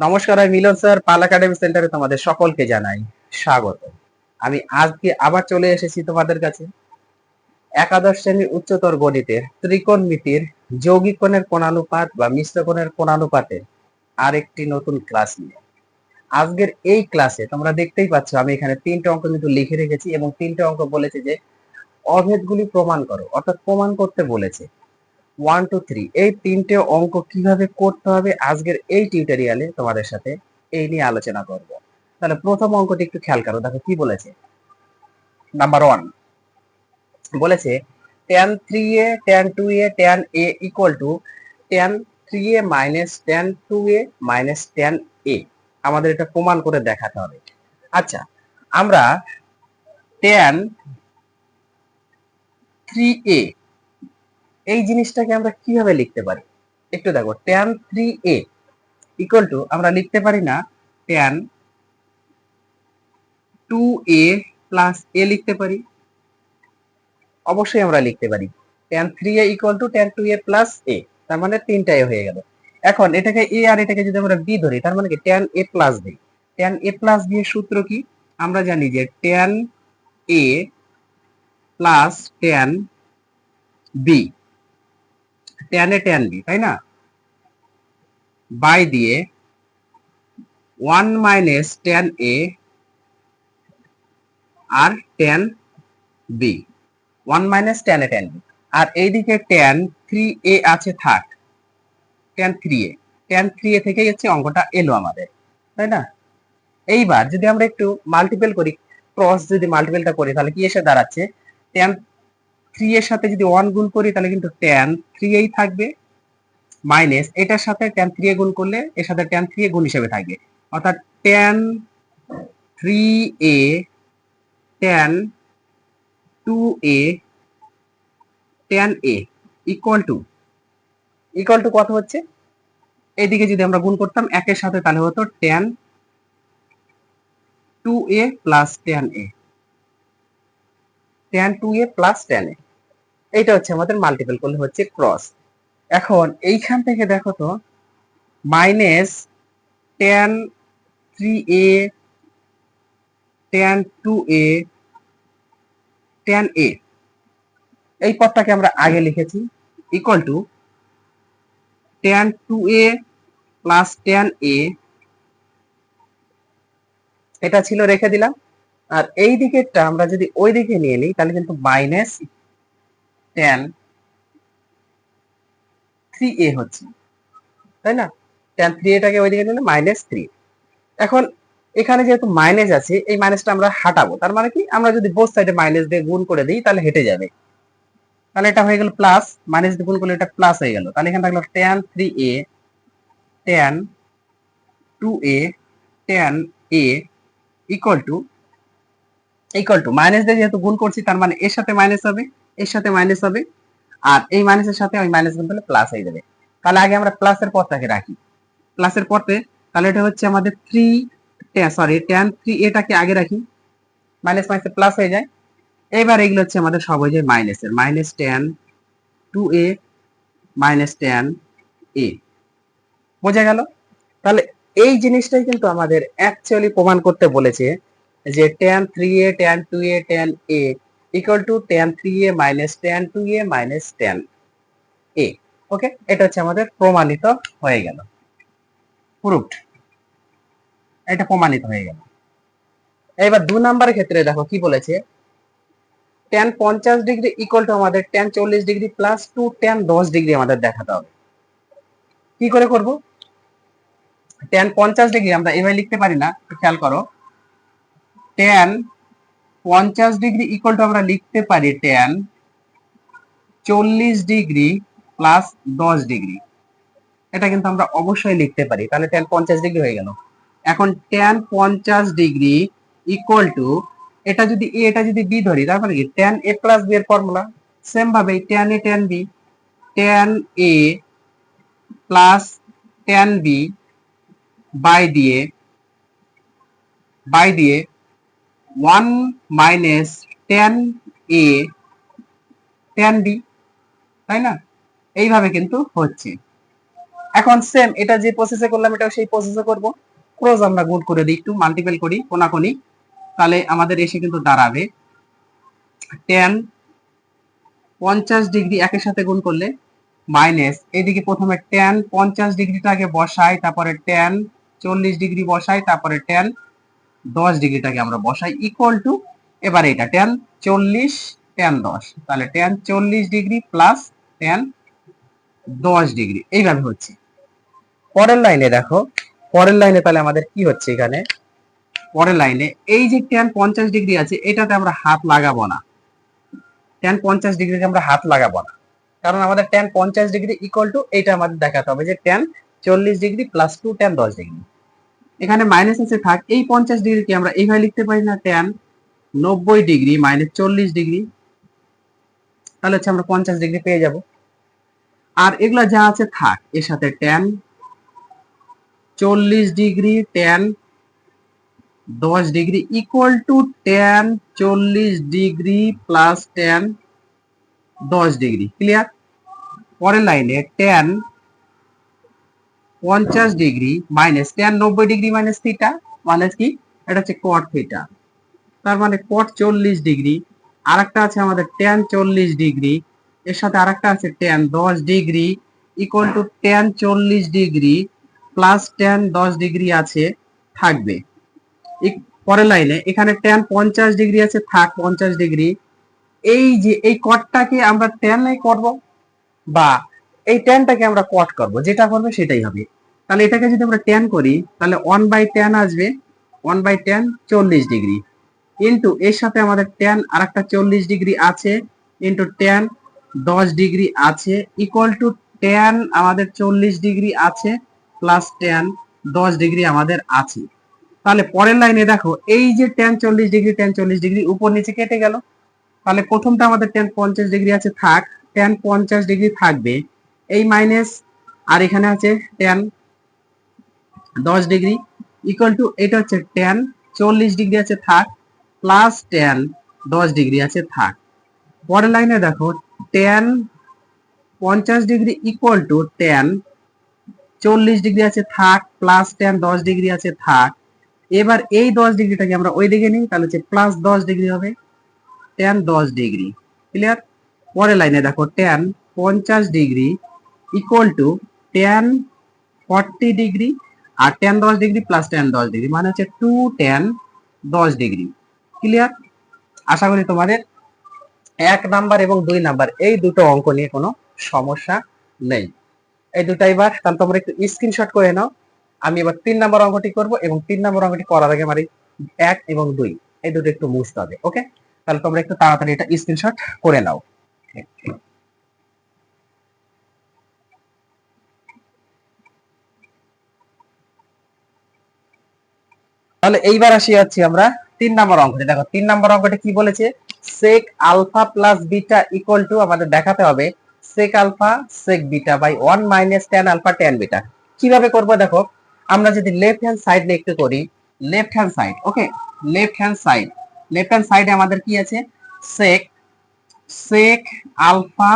নমস্কার, আমি মিলন স্যার, পাল একাডেমি সেন্টারে তোমাদের সকলকে জানাই স্বাগত। আমি আজকে আবার চলে এসেছি তোমাদের কাছে। একাদশ শ্রেণির উচ্চতর গণিতের ত্রিকোণমিতির যৌগিক কোণের কোণানুপাত বা মিশ্র কোণের কোণানুপাতে আরেকটি নতুন ক্লাস নিয়ে। আজকের এই ক্লাসে তোমরা দেখতেই পাচ্ছ, আমি এখানে তিনটে অঙ্ক কিন্তু লিখে রেখেছি এবং তিনটে অঙ্ক বলেছে যে অভেদগুলি প্রমাণ করো, অর্থাৎ প্রমাণ করতে বলেছে। ওয়ান টু থ্রি এই তিনটে অঙ্ক কীভাবে করতে হবে? আজকের এই টিউটোরিয়ালে তোমাদের সাথে এই নিয়ে আলোচনা করব। তাহলে প্রথম অঙ্কটি একটু খেয়াল করো। দেখো কি বলেছে? নাম্বার ওয়ান বলেছে tan three A tan two A tan A equal to tan three A minus tan two A minus tan A আমাদের এটা প্রমাণ করে দেখাতে হবে। আচ্ছা আমরা ট্যান থ্রি এ এই জিনিসটাকে আমরা কীভাবে লিখতে পারি? একটু দেখো tan three A equal to আমরা লিখতে পারি না tan two A plus A লিখতে পারি। অবশ্যই আমরা লিখতে পারি। Tan three A equal to tan two A plus A তার মানে তিনটাই হয়ে গেল। এখন এটাকে এ আর এটাকে যদি আমরা বি ধরি, তার মানে কি? Tan A plus B tan A plus এর সূত্র কি? আমরা জানি যে tan A plus tan B tan tan B তাই না? বাই দিয়ে one minus tan A R tan B, one minus tan A tan B আর এইদিকে ট্যান থ্রি এ আছে থাক tan three A. Tan three A থেকে হচ্ছে অঙ্কটা এলো আমাদের, তাই না? এইবার যদি আমরা একটু মাল্টিপল করি ক্রস যদি মাল্টিপলটা করি, তাহলে কি এসে দাঁড়াচ্ছে? ট্যান থ্রি এর সাথে যদি ওয়ান গুণ করি, তাহলে কিন্তু ট্যান থ্রি এই থাকবে মাইনাস এটার সাথে ট্যান থ্রি এ গুণ করলে এর সাথে ট্যান থ্রি এ গুণ হিসেবে থাকবে। অর্থাৎ tan three A tan two A tan A equal to equal to কত হচ্ছে? এদিকে যদি আমরা গুণ করতাম একের সাথে তাহলে হতো tan two a plus tan a tan two a plus tan a এইটা হচ্ছে আমাদের মাল্টিপল করলে হচ্ছে ক্রস এখন এইখান থেকে দেখো তো minus tan three a tan two a tan a এই পদটাকে আমরা আগে লিখেছি equal to tan two a plus tan a এটা ছিল রেখে দিলাম। আর এই দিকেরটা আমরা যদি ওই দিকে নিয়ে নিই, তাহলে কিন্তু মাইনাস টেন থ্রি এ হচ্ছে। তাই না? টেন থ্রি এটাকে ওই দিকে নিলে মাইনাস থ্রি এখন এখানে যেহেতু মাইনাস আছে, এই মাইনাসটা আমরা হাঁটাবো। তার মানে কি? আমরা যদি বোথ সাইডে মাইনাস দিয়ে গুণ করে দিই, তাহলে হেঁটে যাবে। তাহলে এটা হয়ে গেল প্লাস মাইনাস দিয়ে গুণ করলে এটা প্লাস হয়ে গেল। তাহলে এখানে থাকল tan three a tan two a tan a equal to equal to minus দিয়ে যেহেতু গুণ করছি, তার মানে এর সাথে মাইনাস হবে, এর সাথে মাইনাস হবে, আর এই মাইনাসের সাথে ওই মাইনাস গুণ করলে প্লাস হয়ে যাবে। তাহলে আগে আমরা প্লাসের পরটাকে রাখি। প্লাসের পরতে তাহলে এটা হচ্ছে আমাদের থ্রি সরি টেন থ্রি এটাকে আগে রাখি। মাইনাস মাইনাসে প্লাস হয়ে যায়। এবার এগুলো হচ্ছে আমাদের সব হয়ে যায় মাইনাসের minus tan two a minus tan a বোঝা গেল? তাহলে এই জিনিসটাই কিন্তু আমাদের অ্যাকচুয়ালি প্রমাণ করতে বলেছে যে tan 3a tan 2a tan a equal to tan 3a minus tan 2a minus tan a. Okay এটা হচ্ছে আমাদের প্রমাণিত হয়ে গেল। প্রুফড এটা প্রমাণিত হয়ে গেল। এবার দু নম্বরের ক্ষেত্রে দেখো কি বলেছে। tan 50 ডিগ্রি ইকুয়াল টু আমাদের tan 40 degree plus two tan 10 degree আমাদের দেখাতে হবে। কি করে করব? tan 50 ডিগ্রি আমরা এভাবে লিখতে পারি না। খেয়াল করো। ট্যান পঞ্চাশ ডিগ্রি ইকুয়াল টু আমরা লিখতে পারি ট্যান চল্লিশ ডিগ্রি প্লাস দশ ডিগ্রি। এটা কিন্তু আমরা অবশ্যই লিখতে পারি। তাহলে ট্যান পঞ্চাশ ডিগ্রি হয়ে গেল। এখন ট্যান পঞ্চাশ ডিগ্রি ইকুয়াল টু এটা যদি এ এটা যদি বি ধরি তারপরে কি? ট্যান এ প্লাস বি এর ফর্মুলা সেম ভাবে tan a tan b tan a plus tan b by দিয়ে বাই দিয়ে one minus tan a tan b তাই না? এইভাবে কিন্তু হচ্ছে। এখন সেম এটা যে প্রসেসে করলাম, এটাও সেই প্রসেসে করব। ক্রস আমরা গুণ করে দিই, একটু মাল্টিপল করি, কোনাকুনি। তাহলে আমাদের এসে কিন্তু দাঁড়াবে। টেন পঞ্চাশ ডিগ্রি একের সাথে গুণ করলে মাইনাস এদিকে প্রথমে টেন পঞ্চাশ ডিগ্রিটাকে বসাই, তারপরে টেন চল্লিশ ডিগ্রি বসাই, তারপরে টেন দশ ডিগ্রিটাকে আমরা বসাই ইকুয়াল টু এবার এটা টেন চল্লিশ টেন দশ। তাহলে টেন চল্লিশ ডিগ্রি প্লাস টেন দশ ডিগ্রি। এইভাবে হচ্ছে। পরের লাইনে দেখো। পরের লাইনে তাহলে আমাদের কি হচ্ছে এখানে? পরের লাইনে এই যে টেন পঞ্চাশ ডিগ্রি আছে, এটাতে আমরা হাত লাগাবো না। টেন পঞ্চাশ ডিগ্রিতে আমরা হাত লাগাবো না। কারণ আমাদের টেন পঞ্চাশ ডিগ্রি ইকুয়াল টু এটা আমাদের দেখাতে হবে যে টেন চল্লিশ ডিগ্রি প্লাস টু টেন দশ ডিগ্রি। এখানে মাইনাস আছে থাক, এই পঞ্চাশ ডিগ্রিকে আমরা এইভাবে লিখতে পারি না টেন নব্বই ডিগ্রি মাইনাস চল্লিশ ডিগ্রি তাহলে হচ্ছে আমরা পঞ্চাশ ডিগ্রি পেয়ে যাব। আর এগুলা যা আছে থাক, এর সাথে টেন চল্লিশ ডিগ্রি টেন দশ ডিগ্রি ইকুয়াল টু টেন চল্লিশ ডিগ্রি প্লাস টেন দশ ডিগ্রি ক্লিয়ার পরের লাইনে টেন পঞ্চাশ ডিগ্রি মাইনাস টেন নব্বই ডিগ্রি মাইনাস থিটা মানে কি? এটা হচ্ছে কট থিটা তার মানে কট চল্লিশ ডিগ্রি। আর একটা আছে আমাদের টেন চল্লিশ ডিগ্রি। এর সাথে আরেকটা আছে টেন দশ ডিগ্রি ইকুয়াল টু টেন চল্লিশ ডিগ্রি প্লাস টেন দশ ডিগ্রি আছে, থাকবে। পরের লাইনে এখানে টেন পঞ্চাশ ডিগ্রি আছে, থাক পঞ্চাশ ডিগ্রি। এই যে, এই কটটাকে আমরা টেনে করব বা এই টেনটাকে আমরা কট করব, যেটা করবে সেটাই হবে। তাহলে এটাকে যদি আমরা টেন করি, তাহলে ওয়ান বাই টেন আসবে ওয়ান বাই টেন চল্লিশ ডিগ্রি। ইন্টু এর সাথে আমাদের টেন আর একটা চল্লিশ ডিগ্রি আছে ইন্টু টেন দশ ডিগ্রি আছে ইকুয়াল টু টেন আমাদের চল্লিশ ডিগ্রি আছে প্লাস টেন দশ ডিগ্রি আমাদের আছে। তাহলে পরের লাইনে দেখো, এই যে টেন চল্লিশ ডিগ্রি টেন চল্লিশ ডিগ্রি উপর নিচে কেটে গেল। তাহলে প্রথমটা আমাদের টেন পঞ্চাশ ডিগ্রি আছে, থাক টেন পঞ্চাশ ডিগ্রি থাকবে। এই মাইনাস আর এখানে আছে টেন দশ ডিগ্রি ইকুয়াল টু এটা হচ্ছে টেন চল্লিশ ডিগ্রি আছে থাক প্লাস টেন দশ ডিগ্রি আছে থাক পরের লাইনে দেখো টেন পঞ্চাশ ডিগ্রি ইকুয়াল টু টেন চল্লিশ ডিগ্রি আছে থাক প্লাস টেন দশ ডিগ্রি আছে থাক এবার এই দশ ডিগ্রিটাকে আমরা ওই দিকে নিই, তাহলে হচ্ছে প্লাস দশ ডিগ্রি হবে টেন দশ ডিগ্রি। ক্লিয়ার পরের লাইনে দেখো টেন পঞ্চাশ degree equal to tan forty degree R tan দশ ডিগ্রি প্লাস টেন দশ ডিগ্রি মানে হচ্ছে টু টেন দশ ডিগ্রি ক্লিয়ার আশা করি তোমাদের এক নাম্বার এবং দুই নাম্বার এই দুটো অঙ্ক নিয়ে কোনো সমস্যা নেই। এই দুটো এবার, তাহলে তোমরা একটু স্ক্রিনশট করে নাও। আমি এবার তিন নাম্বার অঙ্কটি করব এবং তিন নাম্বার অঙ্কটি করার আগে আমার এক এবং দুই, এই দুটো একটু মুছতে হবে ওকে তাহলে তোমরা একটু তাড়াতাড়ি এটা স্ক্রিনশট করে নাও। তাহলে এইবার আসি যাচ্ছি আমরা তিন নম্বর অঙ্কটি। দেখো, তিন নম্বর অঙ্কটি কি বলেছে? Sec alpha plus beta equal to আমাদের দেখাতে হবে sec alpha sec beta by one minus tan alpha tan beta কীভাবে করব দেখো, আমরা যদি লেফট হ্যান্ড সাইড নিয়ে একটু করি left hand side okay left hand side left hand সাইডে আমাদের কি আছে? Sec sec alpha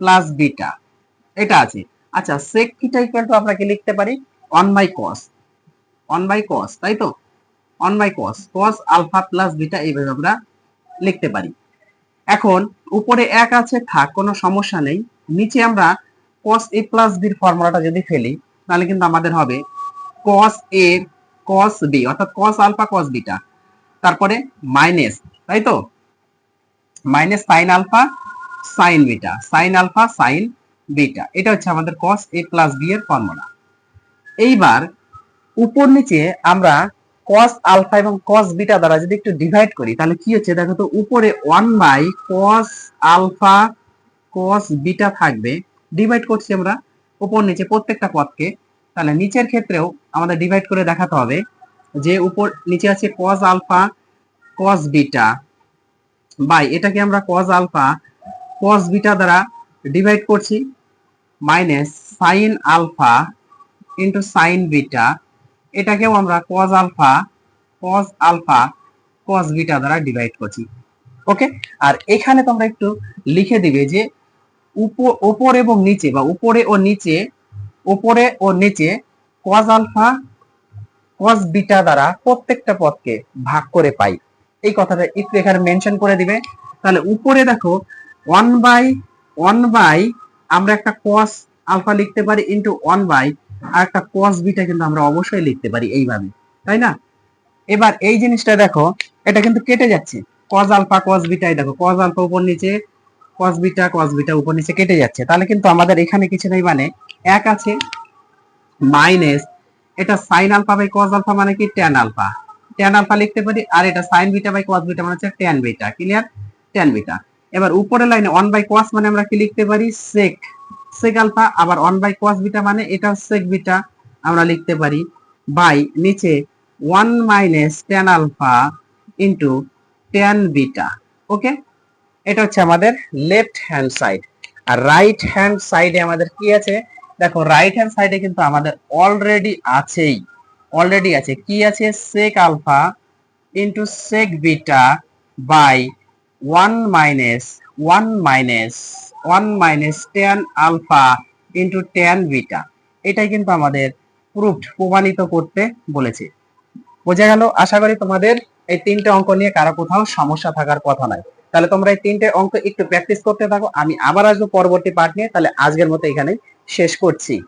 plus beta এটা আছে। আচ্ছা সেক কিটা ইকুয়াল টু আমরা কি লিখতে পারি? One by cos one by cos তাই তো? One by cos cos alpha plus beta এইভাবে আমরা লিখতে পারি। এখন উপরে এক আছে, থাক, কোনো সমস্যা নেই। নিচে আমরা কস এ প্লাস বির ফর্মুলাটা যদি ফেলি, তাহলে কিন্তু আমাদের হবে কস এ কস বি অর্থাৎ কস আলফা কস বিটা তারপরে মাইনাস তাই তো? Minus sine alpha sine beta sine alpha sine beta এটা হচ্ছে আমাদের কস এ প্লাস বি এর ফর্মুলা। এইবার উপর নিচে আমরা cos আলফা এবং cos বিটা দ্বারা যদি একটু ডিভাইড করি, তাহলে কি হচ্ছে? দেখো তো উপরে one by cos alpha cos beta থাকবে। ডিভাইড করছি আমরা উপর নিচে প্রত্যেকটা পদকে। তাহলে নিচের ক্ষেত্রেও আমাদের ডিভাইড করে দেখাতে হবে যে উপর, নিচে আছে cos alpha cos beta by এটাকে আমরা cos আলফা cos বিটা দ্বারা ডিভাইড করছি। Minus sine alpha into sine beta এটাকেও আমরা cos alpha cos alpha cos beta দ্বারা ডিভাইড করছি। ওকে আর এখানে তোমরা একটু লিখে দিবে যে উপ- উপর এবং নিচে বা উপরে ও নিচে উপরে ও নিচে কজ আলফা কজ বিটা দ্বারা প্রত্যেকটা পদকে ভাগ করে পাই। এই কথাটা একটু এখানে মেনশন করে দিবে। তাহলে উপরে দেখো ওয়ান বাই ওয়ান বাই আমরা একটা কস আলফা লিখতে পারি ইন্টু ওয়ান বাই আর একটা কস বিটা কিন্তু আমরা অবশ্যই লিখতে পারি এইভাবে, তাই না? এবার এই জিনিসটা দেখো, এটা কিন্তু কেটে যাচ্ছে। কজ আলফা কজ বিটাই দেখো কজ আলফা উপর নিচে কজ বিটা কজ বিটা উপর নিচে কেটে যাচ্ছে। তাহলে কিন্তু আমাদের এখানে কিছু নেই মানে এক আছে মাইনাস এটা sine alpha by cos alpha মানে কি? ট্যান আলফা ট্যান আলফা লিখতে পারি, আর এটা sine beta by cos beta মানে হচ্ছে tan beta clear tan beta এবার উপরের লাইনে ওয়ান বাই কস মানে আমরা কি লিখতে পারি? সেক সেক আলফা আবার ওয়ান বাই কস বিটা মানে এটা সেক বিটা আমরা লিখতে পারি বাই নিচে one minus tan alpha into tan beta okay এটা হচ্ছে আমাদের লেফট হ্যান্ড সাইড আর রাইট হ্যান্ড সাইডে আমাদের কি আছে? দেখো রাইট হ্যান্ড সাইডে কিন্তু আমাদের অলরেডি আছেই অলরেডি আছে। কি আছে? Sec alpha into sec beta by one minus one minus one minus tan alpha into tan beta এটাই কিন্তু আমাদের প্রুফড প্রমাণিত করতে বলেছে। বোঝা গেল? আশা করি তোমাদের এই তিনটে অঙ্ক নিয়ে কারও কোথাও সমস্যা থাকার কথা নাই তাহলে তোমরা এই তিনটে অঙ্ক একটু প্র্যাকটিস করতে থাকো। আমি আবার আসব পরবর্তী পার্ট নিয়ে। তাহলে আজকের মতো এখানে শেষ করছি।